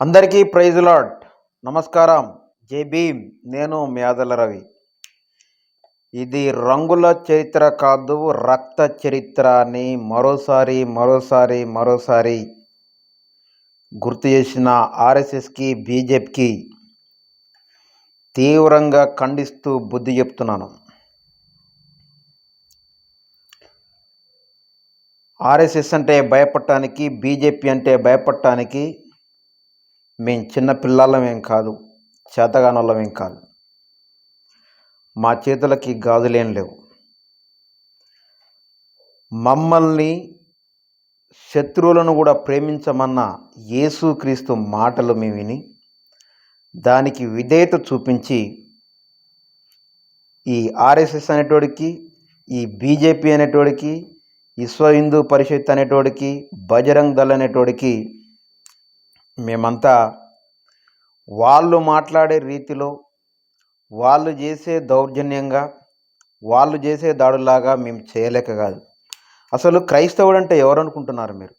అందరికీ praise lord. నమస్కారం. జై భీమ్. నేను మ్యాదల రవి. ఇది రంగుల చరిత్ర కాదు రక్త చరిత్ర అని మరోసారి మరోసారి మరోసారి గుర్తు చేసిన ఆర్ఎస్ఎస్కి బీజేపీకి తీవ్రంగా ఖండిస్తూ బుద్ధి చెప్తున్నాను. ఆర్ఎస్ఎస్ అంటే భయపడటానికి బీజేపీ అంటే భయపడటానికి మేము చిన్న పిల్లలమేం కాదు చేతగానోళ్ళమేం కాదు. మా చేతులకి గాజులేం లేవు. మమ్మల్ని శత్రువులను కూడా ప్రేమించమన్న యేసుక్రీస్తు మాటలు మేము విని దానికి విధేయత చూపించి ఈ ఆర్ఎస్ఎస్ అనేటోడికి ఈ బీజేపీ అనేటోడికి విశ్వ హిందూ పరిషత్ అనేటోడికి బజరంగ్ దళ్ అనేటోడికి మేమంతా వాళ్ళు మాట్లాడే రీతిలో వాళ్ళు చేసే దౌర్జన్యంగా వాళ్ళు చేసే దాడులాగా మేము చేయలేక కాదు. అసలు క్రైస్తవుడు అంటే ఎవరు అనుకుంటున్నారు మీరు?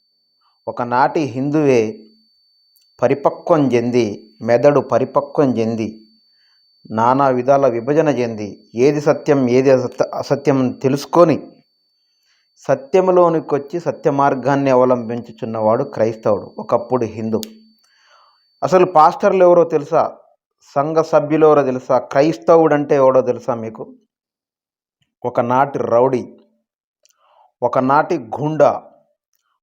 ఒకనాటి హిందువే పరిపక్వం చెంది మెదడు పరిపక్వం చెంది నానా విధాల విభజన చెంది ఏది సత్యం ఏది అసత్యం తెలుసుకొని సత్యములోనికి వచ్చి సత్య మార్గాన్ని అవలంబించుచున్నవాడు క్రైస్తవుడు ఒకప్పుడు హిందూ. అసలు పాస్టర్లు ఎవరో తెలుసా? సంఘ సభ్యులు ఎవరో తెలుసా? క్రైస్తవుడు అంటే ఎవడో తెలుసా మీకు? ఒకనాటి రౌడీ ఒకనాటి గుండా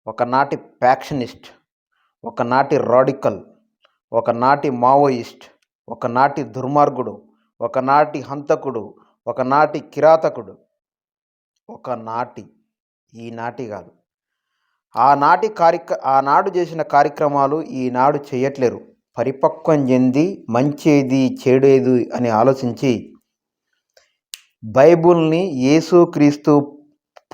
ఒకనాటి ప్యాక్షనిస్ట్ ఒకనాటి రాడికల్ ఒకనాటి మావోయిస్ట్ ఒకనాటి దుర్మార్గుడు ఒకనాటి హంతకుడు ఒకనాటి కిరాతకుడు ఒకనాటి ఈనాటి కాదు. ఆనాటి కార్యక్ర ఆనాడు చేసిన కార్యక్రమాలు ఈనాడు చేయట్లేరు. పరిపక్వం చెంది మంచేది చెడేది అని ఆలోచించి బైబుల్ని యేసుక్రీస్తు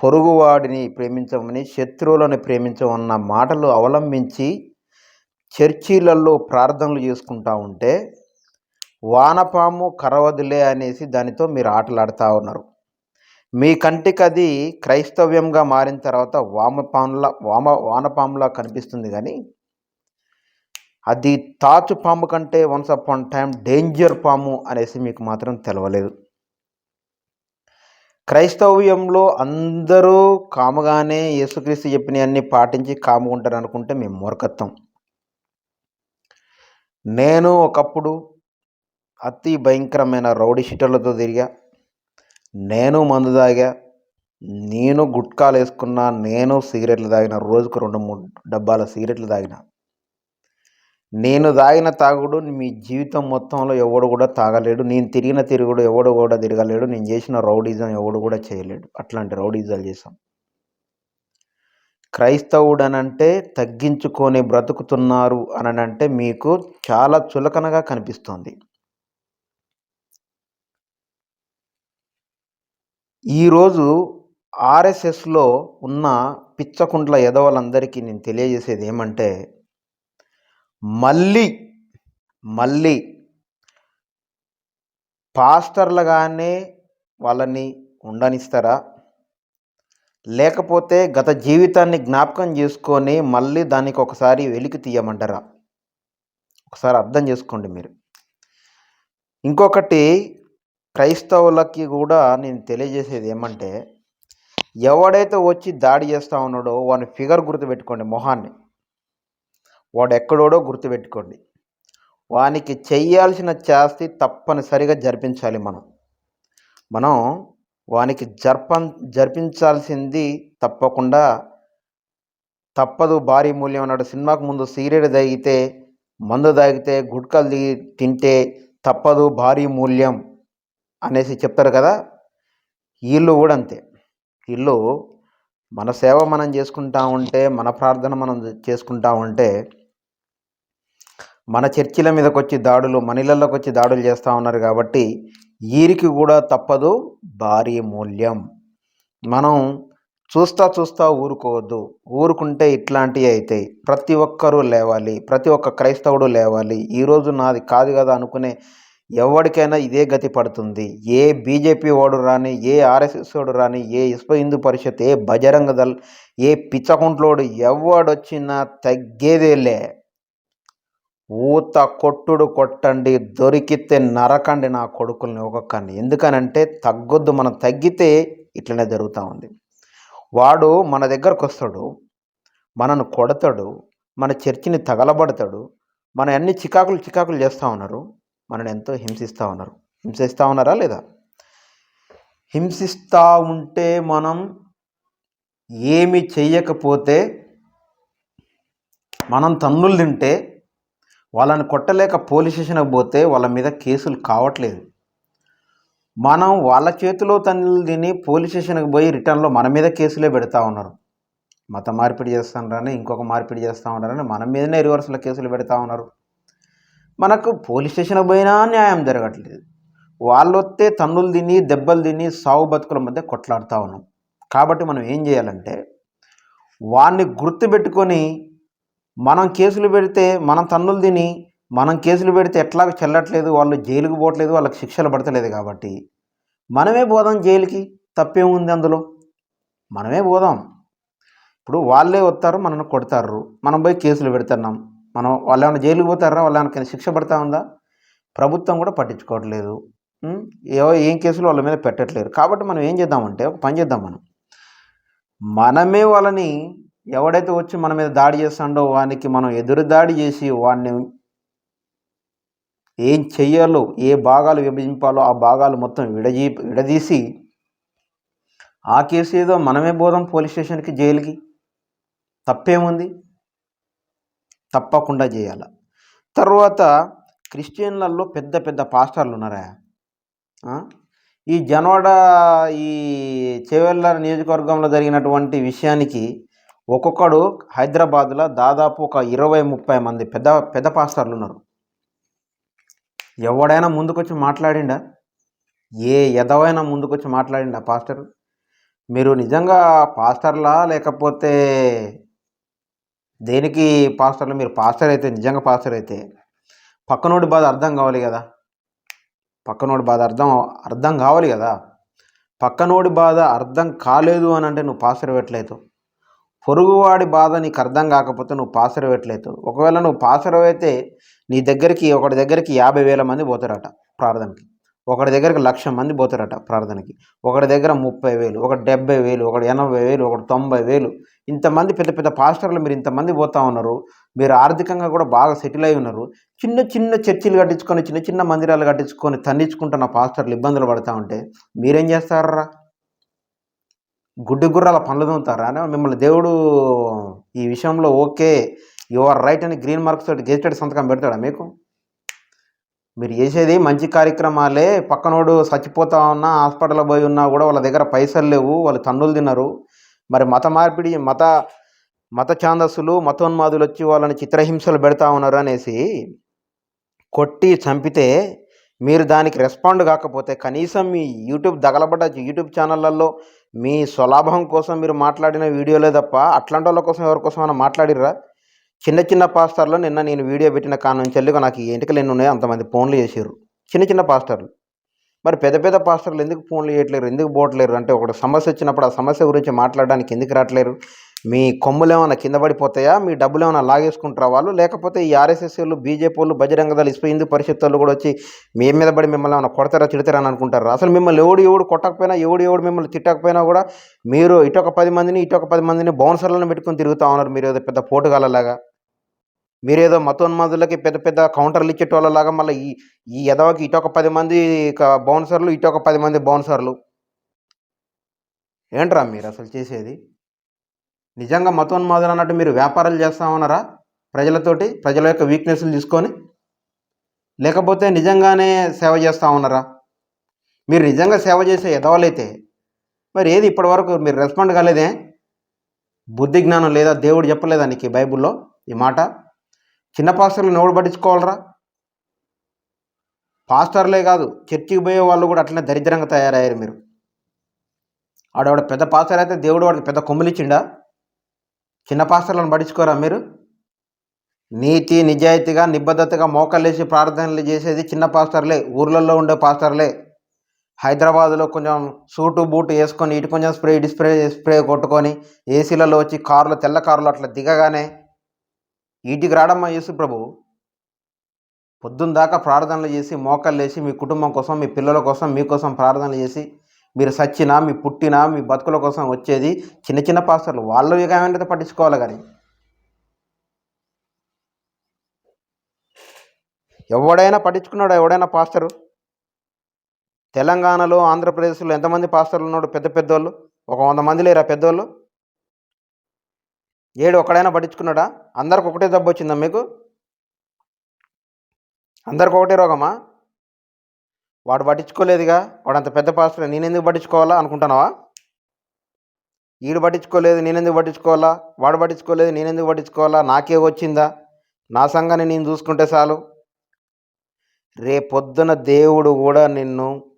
పొరుగువాడిని ప్రేమించమని శత్రువులను ప్రేమించమన్న మాటలు అవలంబించి చర్చీలలో ప్రార్థనలు చేసుకుంటా ఉంటే వానపాము కరవదులే అనేసి దానితో మీరు ఆటలాడుతూ ఉన్నారు. మీ కంటికి అది క్రైస్తవ్యంగా మారిన తర్వాత వామపాముల వామ వానపాములా కనిపిస్తుంది కానీ అది తాచు పాము కంటే వన్స్ అపాన్ టైం డేంజర్ పాము అనేసి మీకు మాత్రం తెలవలేదు. క్రైస్తవ్యంలో అందరూ కాముగానే యేసుక్రీస్తు చెప్పినవన్నీ పాటించి కాముకుంటారు అనుకుంటే మేము మూర్ఖత్వం. నేను ఒకప్పుడు అతి భయంకరమైన రౌడీ షీటర్లతో తిరిగా నేను మందు తాగా నేను గుట్కాలు వేసుకున్నా నేను సిగరెట్లు తాగిన రోజుకు రెండు మూడు డబ్బాల సిగరెట్లు తాగిన. నేను తాగిన తాగుడు మీ జీవితం మొత్తంలో ఎవడు కూడా తాగలేడు నేను తిరిగిన తిరుగుడు ఎవడు కూడా తిరగలేడు నేను చేసిన రౌడీజం ఎవడు కూడా చేయలేడు. అట్లాంటి రౌడీజాలు చేశాం. క్రైస్తవుడు అనంటే తగ్గించుకొని బ్రతుకుతున్నారు అని అంటే మీకు చాలా చులకనగా కనిపిస్తుంది. ఈరోజు ఆర్ఎస్ఎస్లో ఉన్న పిచ్చకుంట్ల ఎదవలందరికీ నేను తెలియజేసేది ఏమంటే మళ్ళీ మళ్ళీ పాస్టర్లుగానే వాళ్ళని ఉండనిస్తారా? లేకపోతే గత జీవితాన్ని జ్ఞాపకం చేసుకొని మళ్ళీ దానికి ఒకసారి వెలికి తీయమంటారా? ఒకసారి అర్థం చేసుకోండి మీరు. ఇంకొకటి క్రైస్తవులకి కూడా నేను తెలియజేసేది ఏమంటే ఎవడైతే వచ్చి దాడి చేస్తూ ఉన్నాడో వాని ఫిగర్ గుర్తుపెట్టుకోండి మొహాన్ని. వాడు ఎక్కడోడో గుర్తుపెట్టుకోండి. వానికి చేయాల్సిన చేస్తి తప్పనిసరిగా జరిపించాలి మనం. మనం వానికి జర్పం జరిపించాల్సింది తప్పకుండా తప్పదు భారీ మూల్యం అన్నాడు. సినిమాకు ముందు సిగరెట్ తాగితే మందు తాగితే గుట్కలు దిగి తింటే తప్పదు భారీ మూల్యం. అనేసి చెప్తారు కదా వీళ్ళు కూడా అంతే. వీళ్ళు మన సేవ మనం చేసుకుంటా ఉంటే మన ప్రార్థన మనం చేసుకుంటా ఉంటే మన చర్చిల మీదకి వచ్చి దాడులు మన ఇళ్ళలోకి వచ్చి దాడులు చేస్తూ ఉన్నారు కాబట్టి వీరికి కూడా తప్పదు భారీ మూల్యం. మనం చూస్తా చూస్తా ఊరుకోవద్దు. ఊరుకుంటే ఇట్లాంటివి అవుతాయి ప్రతి ఒక్కరూ లేవాలి ప్రతి ఒక్క క్రైస్తవుడు లేవాలి. ఈరోజు నాది కాదు కదా అనుకునే ఎవరికైనా ఇదే గతి పడుతుంది. ఏ బీజేపీ వాడు రాని ఏ ఆర్ఎస్ఎస్ వాడు రాని ఏ విశ్వ హిందూ పరిషత్ ఏ బజరంగ దళ్ ఏ పిచ్చకుంట్లోడు ఎవడొచ్చినా తగ్గేదేలే ఊత కొట్టుడు కొట్టండి దొరికితే నరకండి నా కొడుకుల్ని ఒక్కొక్కరిని ఎందుకనంటే తగ్గొద్దు మనం తగ్గితే ఇట్లనే జరుగుతూ ఉంది. వాడు మన దగ్గరకు వస్తాడు మనను కొడతాడు మన చర్చిని తగలబడతాడు మన అన్ని చికాకులు చికాకులు చేస్తూ ఉన్నారు. మనని ఎంతో హింసిస్తూ ఉన్నారు. హింసిస్తూ ఉన్నారా లేదా? హింసిస్తూ ఉంటే మనం ఏమి చెయ్యకపోతే మనం తన్నులు తింటే వాళ్ళని కొట్టలేక పోలీస్ స్టేషన్కి పోతే వాళ్ళ మీద కేసులు కావట్లేదు. మనం వాళ్ళ చేతిలో తన్నులు తిని పోలీస్ స్టేషన్కి పోయి రిటర్న్లో మన మీద కేసులే పెడతా ఉన్నారు. మత మార్పిడి చేస్తానని ఇంకొక మార్పిడి చేస్తూ ఉన్నారని మన మీదనే రివర్స్లో కేసులు పెడతా ఉన్నారు. మనకు పోలీస్ స్టేషన్కి పోయినా న్యాయం జరగట్లేదు. వాళ్ళు వస్తే తన్నులు తిని దెబ్బలు తిని సావు బతుకుల మధ్య కొట్లాడుతూ ఉన్నాం. కాబట్టి మనం ఏం చేయాలంటే వాడిని గుర్తుపెట్టుకొని మనం కేసులు పెడితే మనం తన్నులు తిని మనం కేసులు పెడితే ఎట్లాగ చెల్లట్లేదు వాళ్ళు జైలుకు పోవట్లేదు వాళ్ళకి శిక్షలు పడతలేదు కాబట్టి మనమే పోదాం జైలుకి. తప్పేముంది అందులో? మనమే పోదాం ఇప్పుడు వాళ్ళే వస్తారు మనల్ని కొడతారు. మనం పోయి కేసులు పెడుతున్నాం. మనం వాళ్ళు ఏమైనా జైలుకి పోతారా? వాళ్ళు ఏమైనా శిక్ష పడతా ఉందా? ప్రభుత్వం కూడా పట్టించుకోవట్లేదు. ఏవో ఏం కేసులు వాళ్ళ మీద పెట్టట్లేరు కాబట్టి మనం ఏం చేద్దామంటే ఒక పని చేద్దాం మనం. మనమే వాళ్ళని ఎవడైతే వచ్చి మన మీద దాడి చేస్తాడో వానికి మనం ఎదురు దాడి చేసి వాడిని ఏం చెయ్యాలో ఏ భాగాలు విభజింపాలో ఆ భాగాలు మొత్తం విడజీ విడదీసి ఆ కేసు ఏదో మనమే పోదాం పోలీస్ స్టేషన్కి జైలుకి. తప్పేముంది? తప్పకుండా చేయాలి. తర్వాత క్రిస్టియన్లలో పెద్ద పెద్ద పాస్టర్లు ఉన్నారా? ఈ జనవాడ ఈ చేవెళ్ళ నియోజకవర్గంలో జరిగినటువంటి విషయానికి ఒక్కొక్కడు హైదరాబాద్లో దాదాపు ఒక ఇరవై ముప్పై మంది పెద్ద పెద్ద పాస్టర్లు ఉన్నారు. ఎవడైనా ముందుకొచ్చి మాట్లాడిండా? ఏ ఎదవైనా ముందుకొచ్చి మాట్లాడిండా పాస్టర్? మీరు నిజంగా పాస్టర్లా లేకపోతే దేనికి పాస్టర్లు? మీరు పాస్టర్ అయితే నిజంగా పాస్టర్ అయితే పక్కనోడి బాధ అర్థం కావాలి కదా. పక్కనోడి బాధ అర్థం అర్థం కావాలి కదా. పక్కనోడి బాధ అర్థం కాలేదు అని అంటే నువ్వు పాస్టర్ పెట్టలేదు పొరుగువాడి బాధ నీకు అర్థం కాకపోతే నువ్వు పాసర పెట్టలేదు ఒకవేళ నువ్వు పాసరవైతే అయితే నీ దగ్గరికి ఒకటి దగ్గరికి యాభై వేల మంది పోతారట ప్రార్థనకి. ఒకటి దగ్గరికి లక్ష మంది పోతారట ప్రార్థనకి. ఒకటి దగ్గర ముప్పై వేలు ఒకటి డెబ్బై వేలు ఒకటి ఎనభై వేలు ఒకటి తొంభై వేలు. ఇంతమంది పెద్ద పెద్ద పాస్టర్లు మీరు ఇంతమంది పోతా ఉన్నారు. మీరు ఆర్థికంగా కూడా బాగా సెటిల్ అయి ఉన్నారు. చిన్న చిన్న చర్చిలు కట్టించుకొని చిన్న చిన్న మందిరాలు కట్టించుకొని తన్నించుకుంటున్న పాస్టర్లు ఇబ్బందులు పడతా ఉంటే మీరేం చేస్తారా? గుడ్డి గుర్రాల పనులు తోముతారా మిమ్మల్ని దేవుడు ఈ విషయంలో ఓకే. యు ఆర్ రైట్ అని గ్రీన్ మార్క్స్ తోటి గెజిటెడ్ సంతకం పెడతాడా మీకు? మీరు చేసేది మంచి కార్యక్రమాలే. పక్కనోడు చచ్చిపోతా ఉన్నా హాస్పిటల్ పోయి ఉన్నా కూడా వాళ్ళ దగ్గర పైసలు లేవు. వాళ్ళు తన్నులు తిన్నారు మరి మత మార్పిడి మత మత ఛాందస్సులు మతోన్మాదులు వచ్చి వాళ్ళని చిత్రహింసలు పెడతా ఉన్నారు అనేసి కొట్టి చంపితే మీరు దానికి రెస్పాండ్ కాకపోతే కనీసం మీ యూట్యూబ్ దగలబడ్డ యూట్యూబ్ ఛానళ్ళల్లో మీ స్వలాభం కోసం మీరు మాట్లాడిన వీడియోలే తప్ప అట్లాంటి వాళ్ళ కోసం ఎవరి కోసం అయినా మాట్లాడిర్రా? చిన్న చిన్న పాస్టర్లు నిన్న నేను వీడియో పెట్టిన కాడ నుంచి వెళ్ళి నాకు ఈ ఎంటికలు ఎన్ని ఉన్నాయో అంతమంది ఫోన్లు చేసారు చిన్న చిన్న పాస్టర్లు. మరి పెద్ద పెద్ద పాస్టర్లు ఎందుకు ఫోన్లు చేయట్లేరు? ఎందుకు పోవట్లేరు? అంటే ఒక సమస్య వచ్చినప్పుడు ఆ సమస్య గురించి మాట్లాడడానికి ఎందుకు రావట్లేరు? మీ కొమ్ములు ఏమైనా కింద పడిపోతాయా? మీ డబ్బులు ఏమైనా లాగేసుకుంటారా వాళ్ళు? లేకపోతే ఈ ఆర్ఎస్ఎస్ వాళ్ళు బీజేపీ వాళ్ళు బజరంగ దళ ఇస్ప హిందూ పరిషత్ వాళ్ళు కూడా వచ్చి మీ మీద పడి మిమ్మల్ని ఏమైనా కొడతారా తిడతారా అని అనుకుంటారు? అసలు మిమ్మల్ని ఎవడు ఎవడు కొట్టకపోయినా ఎవడు ఎవడు మిమ్మల్ని తిట్టకపోయినా కూడా మీరు ఇటొక పది మందిని ఇటొక పది మందిని బౌన్సర్లను పెట్టుకొని తిరుగుతూ ఉన్నారు. మీరు ఏదో పెద్ద పోటుగాలలాగా మీరేదో మతోన్మాదులకి పెద్ద పెద్ద కౌంటర్లు ఇచ్చేటోళ్ళలాగా మళ్ళీ ఈ ఈ ఎదవకి ఇటొక పది మంది బౌన్సర్లు ఇటొక పది మంది బౌన్సర్లు ఏంట్రా మీరు అసలు చేసేది? నిజంగా మతోన్మాదులు అన్నట్టు మీరు వ్యాపారాలు చేస్తామన్నారా ప్రజలతోటి ప్రజల యొక్క వీక్నెస్లు తీసుకొని? లేకపోతే నిజంగానే సేవ చేస్తా ఉన్నారా? మీరు నిజంగా సేవ చేసే ఎదవలైతే మరి ఏది ఇప్పటివరకు మీరు రెస్పాండ్ కాలేదే? బుద్ధి జ్ఞానం లేదా దేవుడు చెప్పలేదా నీకు ఈ బైబిల్లో ఈ మాట? చిన్న పాస్టర్లను ఎవడు పట్టించుకోవాలరా? పాస్టర్లే కాదు చర్చికి పోయే వాళ్ళు కూడా అట్లనే దరిద్రంగా తయారయ్యారు మీరు. ఆడవాడు పెద్ద పాస్టర్ అయితే దేవుడు వాడికి పెద్ద కొమ్ములిచ్చిండా చిన్న పాస్టర్లను పట్టించుకోరా మీరు? నీతి నిజాయితీగా నిబద్ధతగా మోకలేసి ప్రార్థనలు చేసేది చిన్న పాస్టర్లే ఊర్లలో ఉండే పాస్టర్లే. హైదరాబాద్లో కొంచెం సూటు బూటు వేసుకొని ఇటు కొంచెం స్ప్రే ఇటు స్ప్రే స్ప్రే కొట్టుకొని ఏసీలలో వచ్చి కార్లు తెల్ల కార్లు అట్లా దిగగానే వీటికి రాడమ్మా యేసు ప్రభు. పొద్దున్న దాకా ప్రార్థనలు చేసి మోకాళ్ళు వేసి మీ కుటుంబం కోసం మీ పిల్లల కోసం మీకోసం ప్రార్థనలు చేసి మీరు సచ్చినా మీ పుట్టినా మీ బతుకుల కోసం వచ్చేది చిన్న చిన్న పాస్టర్లు. వాళ్ళు ఏమైనా పట్టించుకోవాలి కానీ. ఎవడైనా పట్టించుకున్నాడు? ఎవడైనా పాస్టరు? తెలంగాణలో ఆంధ్రప్రదేశ్లో ఎంతమంది పాస్టర్లు ఉన్నాడు? పెద్ద పెద్దోళ్ళు? ఒక వంద మంది లేరా పెద్దోళ్ళు? ఏడు ఒకడైనా పట్టించుకున్నాడా? అందరికి ఒకటే జబ్బు వచ్చిందా మీకు? అందరికి ఒకటే రోగమా? వాడు పట్టించుకోలేదుగా. వాడు అంత పెద్ద పాస్టర్. నేనెందుకు పట్టించుకోవాలా అనుకుంటున్నావా? ఈడు పట్టించుకోలేదు నేనెందుకు పట్టించుకోవాలా? వాడు పట్టించుకోలేదు నేనెందుకు పట్టించుకోవాలా? నాకే వచ్చిందా? నా సంఘాన్ని నేను చూసుకుంటే చాలు. రేపొద్దున దేవుడు కూడా నిన్ను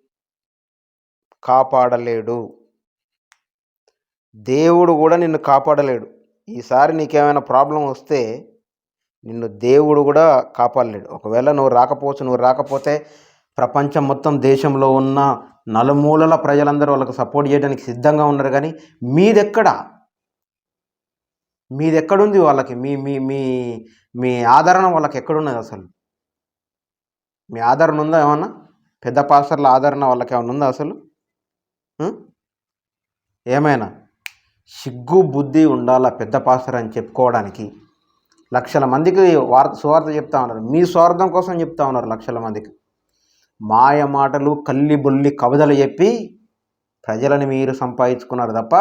కాపాడలేడు. దేవుడు కూడా నిన్ను కాపాడలేడు. ఈసారి నీకేమైనా ప్రాబ్లం వస్తే నిన్ను దేవుడు కూడా కాపాడలేడు. ఒకవేళ నువ్వు రాకపోవచ్చు నువ్వు రాకపోతే ప్రపంచం మొత్తం దేశంలో ఉన్న నలుమూలల ప్రజలందరూ వాళ్ళకి సపోర్ట్ చేయడానికి సిద్ధంగా ఉన్నారు. కానీ మీదెక్కడ? మీదెక్కడుంది వాళ్ళకి? మీ మీ మీ మీ ఆదరణ వాళ్ళకి ఎక్కడున్నది అసలు? మీ ఆదరణ ఉందా ఏమన్నా? పెద్ద పాస్టర్ల ఆదరణ వాళ్ళకి ఏమైనా ఉందా అసలు? ఏమైనా? సిగ్గు బుద్ధి ఉండాలా పెద్ద పాస్టర్ అని చెప్పుకోవడానికి? లక్షల మందికి వార్త సువార్త చెప్తా ఉన్నారు. మీ స్వార్థం కోసం చెప్తా ఉన్నారు లక్షల మందికి. మాయ మాటలు కల్లి బొల్లి కవితలు చెప్పి ప్రజలని మీరు సంపాదించుకున్నారు తప్ప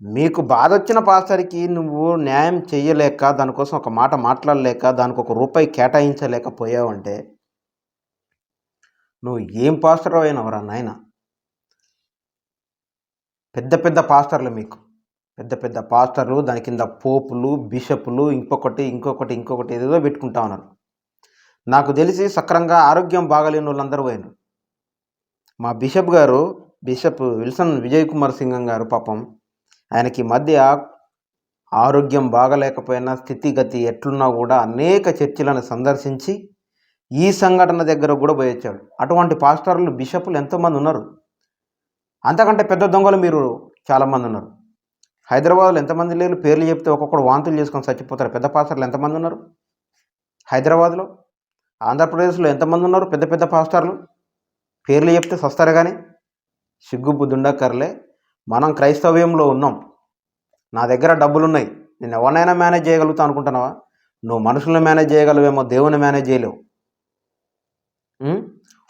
మీకు బాధ వచ్చిన పాస్టర్కి నువ్వు న్యాయం చేయలేక దానికోసం ఒక మాట మాట్లాడలేక దానికి ఒక రూపాయి కేటాయించలేకపోయావంటే నువ్వు ఏం పాస్టర్ అయినవరా నాయనా? పెద్ద పెద్ద పాస్టర్లు మీకు. పెద్ద పెద్ద పాస్టర్లు దాని కింద పోపులు బిషపులు ఇంకొకటి ఇంకొకటి ఇంకొకటి ఏదేదో పెట్టుకుంటా ఉన్నారు. నాకు తెలిసి సక్రంగా ఆరోగ్యం బాగలేని వాళ్ళందరూ పోయినారు. మా బిషప్ గారు బిషప్ విల్సన్ విజయ్ కుమార్ సింగం గారు పాపం ఆయనకి ఈ మధ్య ఆరోగ్యం బాగలేకపోయినా స్థితిగతి ఎట్లున్నా కూడా అనేక చర్చిలను సందర్శించి ఈ సంఘటన దగ్గర కూడా పోయి వచ్చాడు అటువంటి పాస్టర్లు బిషపులు ఎంతోమంది ఉన్నారు. అంతకంటే పెద్ద దొంగలు మీరు చాలామంది ఉన్నారు. హైదరాబాద్లో ఎంతమంది లేరు? పేర్లు చెప్తే ఒక్కొక్కడు వాంతులు చేసుకొని చచ్చిపోతారు. పెద్ద పాస్టర్లు ఎంతమంది ఉన్నారు? హైదరాబాద్లో? ఆంధ్రప్రదేశ్లో ఎంతమంది ఉన్నారు? పెద్ద పెద్ద పాస్టర్లు? పేర్లు చెప్తే సస్తారు కానీ? సిగ్గు ఉండక్కర్లే. మనం క్రైస్తవ్యంలో ఉన్నాం. నా దగ్గర డబ్బులు ఉన్నాయి నేను ఎవరినైనా మేనేజ్ చేయగలుగుతా అనుకుంటున్నావా? నువ్వు మనుషులను మేనేజ్ చేయగలవేమో దేవుని మేనేజ్ చేయలేవు.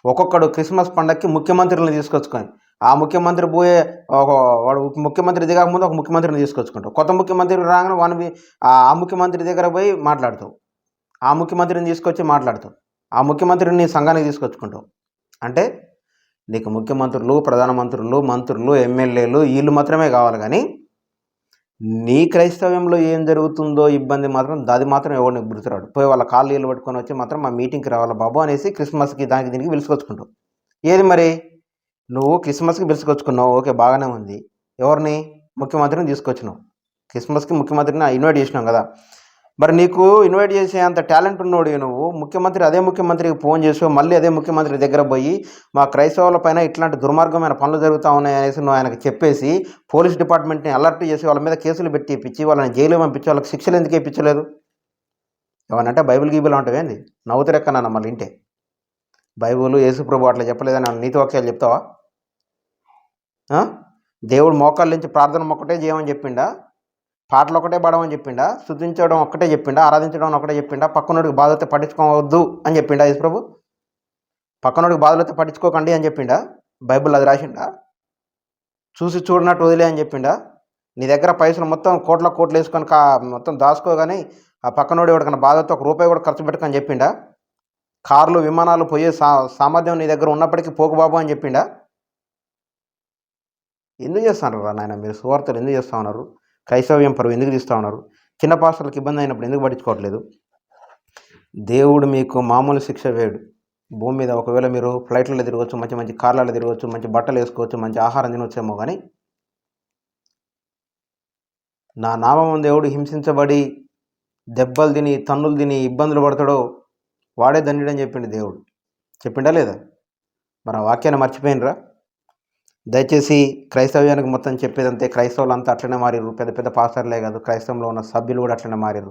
ఒక్కొక్కడు క్రిస్మస్ పండగకి ముఖ్యమంత్రులను తీసుకొచ్చుకొని ఆ ముఖ్యమంత్రి పోయే ఒక వాడు ముఖ్యమంత్రి దిగకముందు ఒక ముఖ్యమంత్రిని తీసుకొచ్చుకుంటావు. కొత్త ముఖ్యమంత్రి రాగానే వాని ఆ ముఖ్యమంత్రి దగ్గర పోయి మాట్లాడతావు. ఆ ముఖ్యమంత్రిని తీసుకొచ్చి మాట్లాడతావు. ఆ ముఖ్యమంత్రిని నీ సంఘానికి తీసుకొచ్చుకుంటావు. అంటే నీకు ముఖ్యమంత్రులు ప్రధానమంత్రులు మంత్రులు ఎమ్మెల్యేలు వీళ్ళు మాత్రమే కావాలి కానీ నీ క్రైస్తవ్యంలో ఏం జరుగుతుందో ఇబ్బంది మాత్రం అది మాత్రం ఎవరిని గుర్తురాడు. పోయి వాళ్ళ కాళ్ళు నీళ్ళు పట్టుకొని వచ్చి మాత్రం మా మీటింగ్కి రావాలి బాబు అనేసి క్రిస్మస్కి దానికి దీనికి పిలుచుకొచ్చుకుంటావు. ఏది మరి? నువ్వు క్రిస్మస్కి పిలుచుకొచ్చుకున్నావు. ఓకే బాగానే ఉంది. ఎవరిని? ముఖ్యమంత్రిని తీసుకొచ్చినావు. క్రిస్మస్కి ముఖ్యమంత్రిని ఇన్వైట్ చేసినాం కదా. మరి నీకు ఇన్వైట్ చేసే అంత టాలెంట్ ఉన్నోడు నువ్వు. ముఖ్యమంత్రి అదే ముఖ్యమంత్రికి ఫోన్ చేసి మళ్ళీ అదే ముఖ్యమంత్రి దగ్గర పోయి మా క్రైస్తవుల పైన ఇట్లాంటి దుర్మార్గమైన పనులు జరుగుతూ ఉన్నాయి అనేసి నువ్వు ఆయనకు చెప్పేసి పోలీస్ డిపార్ట్మెంట్ని అలర్ట్ చేసి వాళ్ళ మీద కేసులు పెట్టి ఇప్పించి వాళ్ళని జైలు పంపించి వాళ్ళకి శిక్షలు ఎందుకు ఇప్పించలేదు ఏమనంటే బైబిల్ గీబుల్ అంటావేంది నవ్వుతురెక్కనన్న మళ్ళీ ఇంటే. బైబుల్ యేసుప్రభు అట్లా చెప్పలేదని నీతి వాక్యాలు చెప్తావా? దేవుడు మోకాళ్ళ నుంచి ప్రార్థన ఒక్కటే చేయమని చెప్పిండా? పాటలు ఒకటే పడమని చెప్పిండా? శుద్ధించడం ఒక్కటే చెప్పిండా? ఆరాధించడం ఒకటే చెప్పిండా? పక్కనోడికి బాధతో పట్టించుకోవద్దు అని చెప్పిండా యేసుప్రభు పక్కనోడికి బాధలతో పట్టించుకోకండి అని చెప్పిండా? బైబిల్ అది రాసిండా? చూసి చూడనట్టు వదిలే అని చెప్పిండా? నీ దగ్గర పైసలు మొత్తం కోట్ల కోట్లు వేసుకొని కా మొత్తం దాచుకోగానే ఆ పక్కనోడు ఎవరికైనా బాధతో ఒక రూపాయి కూడా ఖర్చు పెట్టుకొని చెప్పిండా? కార్లు విమానాలు పోయే సా సామర్థ్యం నీ దగ్గర ఉన్నప్పటికీ పోకు బాబు అని చెప్పిండా? ఎందుకు చేస్తున్నారు రా నాయన మీరు? సువార్తలు ఎందుకు చేస్తూ ఉన్నారు? క్రైస్తవ్యం పరువు ఎందుకు తీస్తూ ఉన్నారు? చిన్న పాస్టర్లకు ఇబ్బంది అయినప్పుడు ఎందుకు పట్టించుకోవట్లేదు? దేవుడు మీకు మామూలు శిక్ష వేడు. భూమి మీద ఒకవేళ మీరు ఫ్లైట్లలో తిరగవచ్చు మంచి మంచి కార్లలో తిరగవచ్చు మంచి బట్టలు వేసుకోవచ్చు మంచి ఆహారం తినవచ్చేమో కానీ నా నామం దేవుడు హింసించబడి దెబ్బలు తిని తన్నులు తిని ఇబ్బందులు పడతాడో వాడే దండిడని చెప్పిండు దేవుడు. చెప్పిండా లేదా? మరి ఆ వాక్యాన్ని మర్చిపోయినరా? దయచేసి క్రైస్తవ్యానికి మొత్తం చెప్పేదంతే క్రైస్తవులు అంతా అట్లనే మారిరు పెద్ద పెద్ద పాస్టర్లే కాదు క్రైస్తవంలో ఉన్న సభ్యులు కూడా అట్లనే మారిరు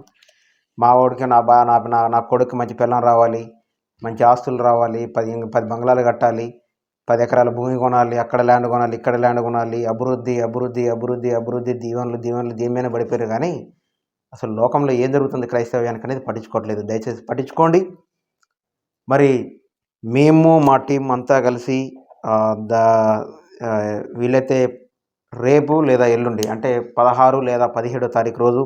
మా వాడికి నా బా నా నా నా కొడుకు మంచి పిల్లం రావాలి మంచి ఆస్తులు రావాలి పది పది బంగ్లాలు కట్టాలి పది ఎకరాల భూమి కొనాలి అక్కడ ల్యాండ్ కొనాలి ఇక్కడ ల్యాండ్ కొనాలి అభివృద్ధి అభివృద్ధి అభివృద్ధి అభివృద్ధి దీవెనలు దీవెనలు దీవెన పడిపోయారు. కానీ అసలు లోకంలో ఏం జరుగుతుంది క్రైస్తవ్యానికి అనేది పట్టించుకోవట్లేదు. దయచేసి పట్టించుకోండి. మరి మేము మా టీం అంతా కలిసి ద దా వీలైతే రేపు లేదా ఎల్లుండి అంటే పదహారు లేదా పదిహేడో తారీఖు రోజు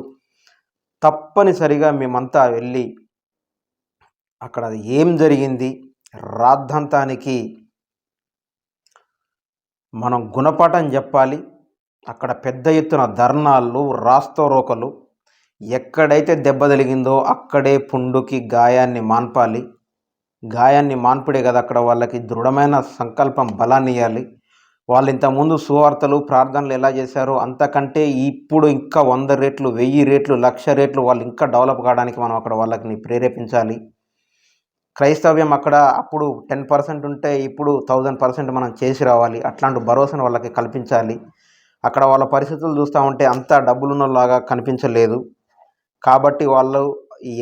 తప్పనిసరిగా మేమంతా వెళ్ళి అక్కడ ఏం జరిగింది రాద్ధాంతానికి మనం గుణపాఠం చెప్పాలి అక్కడ పెద్ద ఎత్తున ధర్నాలు రాస్తోరోకలు ఎక్కడైతే దెబ్బ తగిలిందో అక్కడే పుండుకి గాయాన్ని మాన్పాలి. గాయాన్ని మాన్పుడే కదా అక్కడ వాళ్ళకి దృఢమైన సంకల్పం బలాన్ని ఇవ్వాలి వాళ్ళు ఇంతకుముందు సువార్తలు ప్రార్థనలు ఎలా చేశారో అంతకంటే ఇప్పుడు ఇంకా వంద రేట్లు వెయ్యి రేట్లు లక్ష రేట్లు వాళ్ళు ఇంకా డెవలప్ కావడానికి మనం అక్కడ వాళ్ళకి ప్రేరేపించాలి. క్రైస్తవ్యం అక్కడ అప్పుడు టెన్ పర్సెంట్ ఉంటే ఇప్పుడు థౌజండ్ పర్సెంట్ మనం చేసి రావాలి. అట్లాంటి భరోసాను వాళ్ళకి కల్పించాలి. అక్కడ వాళ్ళ పరిస్థితులు చూస్తూ ఉంటే అంతా డబ్బులున్నలాగా కనిపించలేదు. కాబట్టి వాళ్ళు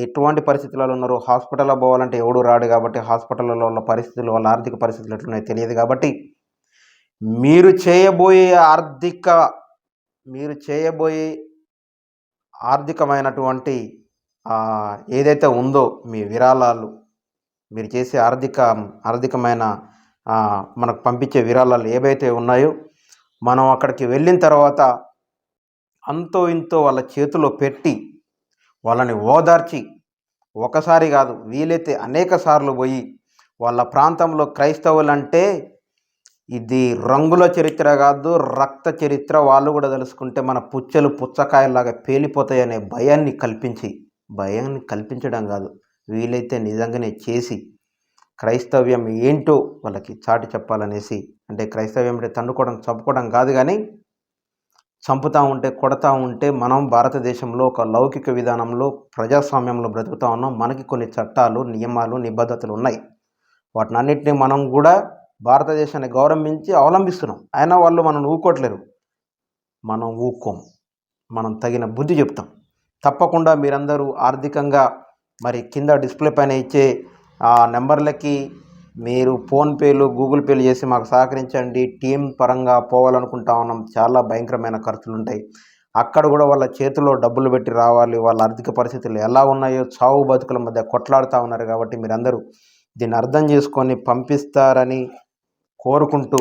ఎటువంటి పరిస్థితులలో ఉన్నారో హాస్పిటల్లో పోవాలంటే ఎవడు రాడు కాబట్టి హాస్పిటల్లో వాళ్ళ పరిస్థితులు వాళ్ళ ఆర్థిక పరిస్థితులు ఎట్లున్నాయో తెలియదు కాబట్టి మీరు చేయబోయే ఆర్థిక మీరు చేయబోయే ఆర్థికమైనటువంటి ఏదైతే ఉందో మీ విరాళాలు మీరు చేసే ఆర్థిక ఆర్థికమైన మనకు పంపించే విరాళాలు ఏవైతే ఉన్నాయో మనం అక్కడికి వెళ్ళిన తర్వాత అంతో ఇంతో వాళ్ళ చేతిలో పెట్టి వాళ్ళని ఓదార్చి ఒకసారి కాదు వీలైతే అనేక సార్లు పోయి వాళ్ళ ప్రాంతంలో క్రైస్తవులంటే ఇది రంగుల చరిత్ర కాదు రక్త చరిత్ర. వాళ్ళు కూడా తెలుసుకుంటే మన పుచ్చలు పుచ్చకాయలాగా పేలిపోతాయనే భయాన్ని కల్పించి భయాన్ని కల్పించడం కాదు వీలైతే నిజంగానే చేసి క్రైస్తవ్యం ఏంటో వాళ్ళకి చాటి చెప్పాలనేసి అంటే క్రైస్తవ్యం అంటే తన్నుకోవడం చంపుకోవడం కాదు కానీ చంపుతూ ఉంటే కొడతా ఉంటే మనం భారతదేశంలో ఒక లౌకిక విధానంలో ప్రజాస్వామ్యంలో బ్రతుకుతా ఉన్నాం. మనకి కొన్ని చట్టాలు నియమాలు నిబద్ధతలు ఉన్నాయి. వాటిని అన్నింటినీ మనం కూడా భారతదేశాన్ని గౌరవించి అవలంబిస్తున్నాం. అయినా వాళ్ళు మనం ఊకోట్లేరు. మనం ఊక్కోం మనం తగిన బుద్ధి చెప్తాం. తప్పకుండా మీరందరూ ఆర్థికంగా మరి కింద డిస్ప్లే పైన ఇచ్చే ఆ నెంబర్లకి మీరు ఫోన్పేలు గూగుల్ పేలు చేసి మాకు సహకరించండి. టీం పరంగా పోవాలనుకుంటా ఉన్నాం. చాలా భయంకరమైన ఖర్చులు ఉంటాయి. అక్కడ కూడా వాళ్ళ చేతిలో డబ్బులు పెట్టి రావాలి. వాళ్ళ ఆర్థిక పరిస్థితులు ఎలా ఉన్నాయో చావు బతుకుల మధ్య కొట్లాడుతూ ఉన్నారు కాబట్టి మీరందరూ దీన్ని అర్థం చేసుకొని పంపిస్తారని కోరుకుంటూ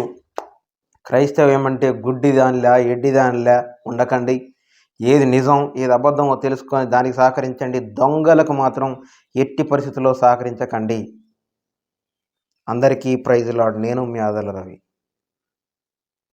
క్రైస్తవం అంటే గుడ్డి దానిలా ఎడ్డి దానిలా ఉండకండి. ఏది నిజం ఏది అబద్ధమో తెలుసుకొని దానికి సహకరించండి. దొంగలకు మాత్రం ఎట్టి పరిస్థితుల్లో సహకరించకండి. అందరికీ ప్రైజ్ లాడ్. నేను మీ ఆదల రవి.